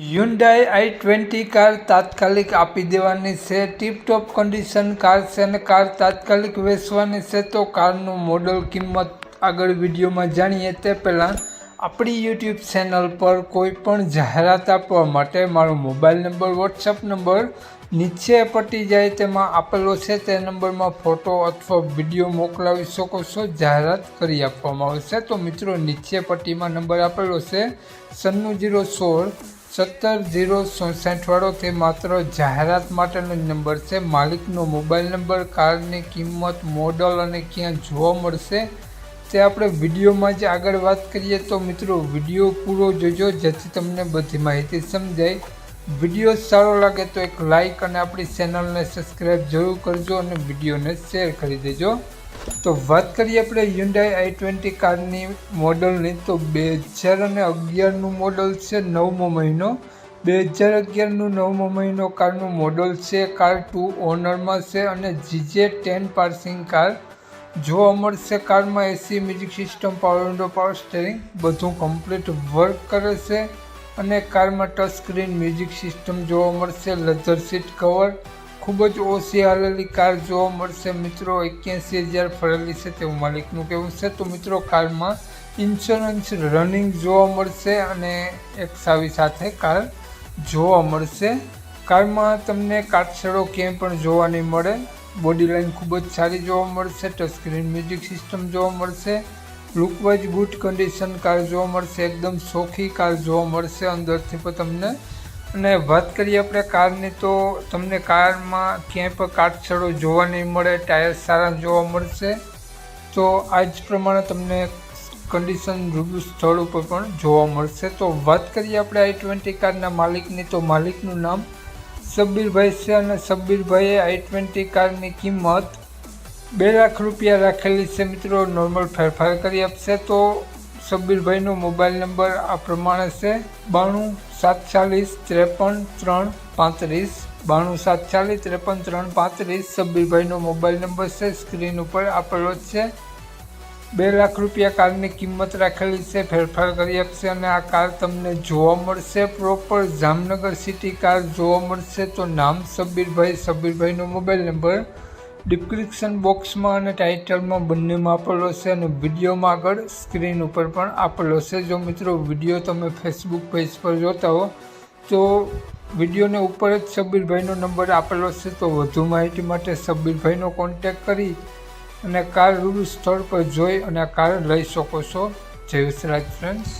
Hyundai આઈ twenty car તાત્કાલિક આપી દેવાની છે. ટીપટોપ કન્ડિશન કાર છે અને કાર તાત્કાલિક વેચવાની છે. તો કારનું મોડલ કિંમત આગળ વિડીયોમાં જાણીએ તે પહેલાં આપણી યુટ્યુબ ચેનલ પર કોઈ પણ જાહેરાત આપવા માટે મારો મોબાઈલ નંબર વોટ્સઅપ નંબર નીચે પટી જાય તેમાં આપેલો છે. તે નંબરમાં ફોટો અથવા વીડિયો મોકલાવી શકો છો. જાહેરાત કરી આપવામાં આવશે. તો મિત્રો, નીચે પટ્ટીમાં નંબર આપેલો છે. સન્નું જીરો સોળ સત્તર જીરો ચોસઠવાળો તે માત્ર જાહેરાત માટેનો નંબર છે. માલિકનો મોબાઈલ નંબર, કારની કિંમત, મોડલ અને ક્યાં જોવા મળશે તે આપણે વિડીયોમાં જ આગળ વાત કરીએ. તો મિત્રો, વીડિયો પૂરો જોજો, જેથી તમને બધી માહિતી સમજાય. વીડિયો સારો લાગે તો એક લાઈક અને આપણી ચેનલને સબસ્ક્રાઈબ જરૂર કરજો અને વિડીયોને શેર કરી દેજો. તો વાત કરીએ આપણે હ્યુન્ડાઈ આઈ ટ્વેન્ટી કારની મોડલની, તો બે હજાર અને અગિયારનું મોડલ છે નવમો મહિનો. બે હજાર અગિયારનું નવમો મહિનો કારનું મોડલ છે કાર ટુ ઓનરમાં છે અને જીજે ટેન પાર્સિંગ કાર. જોવા મળશે કારમાં AC, music system power window power steering બધું કમ્પ્લીટ વર્ક કરે છે. અને કારમાં ટચ સ્ક્રીન મ્યુઝિક સિસ્ટમ જોવા મળશે લેધર સીટ કવર ખૂબ જ ઓછી હાલેલી કાર જોવા મળશે. મિત્રો એક્યાસી હજાર ફરેલી છે તેવું માલિકનું કહેવું છે. તો મિત્રો, કારમાં ઇન્સ્યોરન્સ રનિંગ જોવા મળશે અને એક સાવી સાથે કાર જોવા મળશે. કારમાં તમને કાટછડો ક્યાંય પણ જોવા નહીં મળે. બોડી લાઇન ખૂબ જ સારી જોવા મળશે. ટચ સ્ક્રીન મ્યુઝિક સિસ્ટમ જોવા મળશે. લુકવાઇઝ ગુડ કન્ડિશન કાર જોવા મળશે. એકદમ સોખી કાર જોવા મળશે. અંદરથી પણ તમને અને વાત કરીએ આપણે કારની, તો તમને કારમાં ક્યાંય પણ કાટછડો જોવા નહીં મળે, ટાયર સારા જોવા મળશે. તો આ જ પ્રમાણે તમને કન્ડિશન રૂબરૂ સ્થળ ઉપર પણ જોવા મળશે. તો વાત કરીએ આપણે આઈ ટ્વેન્ટી કારના માલિકની, તો માલિકનું નામ સબ્બીરભાઈ છે અને સબ્બીરભાઈએ આઈ ટ્વેન્ટી કારની કિંમત બે લાખ રૂપિયા રાખેલી છે મિત્રો, નોર્મલ ફેરફાર કરી આપશે. તો સબ્બીરભાઈનો મોબાઈલ નંબર આ પ્રમાણે છે, બાણું સાત ચાલીસ ત્રેપન ત્રણ પાંત્રીસ, બાણું સાતચાલીસ, ત્રેપન ત્રણ પાંત્રીસ સબ્બીરભાઈનો મોબાઈલ નંબર છે, સ્ક્રીન ઉપર આપેલો જ છે. બે લાખ રૂપિયા કારની કિંમત રાખેલી છે, ફેરફાર કરી આપશે અને આ કાર તમને જોવા મળશે પ્રોપર જામનગર સિટી કાર જોવા મળશે. તો નામ સબ્બીરભાઈ સબ્બીરભાઈનો મોબાઈલ નંબર ડિસ્ક્રિપ્શન બોક્સમાં અને ટાઇટલમાં બંનેમાં આપેલો છે અને વિડીયોમાં આગળ સ્ક્રીન ઉપર પણ આપેલો છે. જો મિત્રો વીડિયો તમે ફેસબુક પેજ પર જોતા હો, તો વિડીયોને ઉપર જ સબીરભાઈનો નંબર આપેલો છે, તો વધુ માહિતી માટે સબ્બીરભાઈનો કોન્ટેક કરી અને કાર રૂબરૂ સ્થળ પર જોઈ અને કાર લઈ શકો છો. જય વિસરાજ ફ્રેન્ડ્સ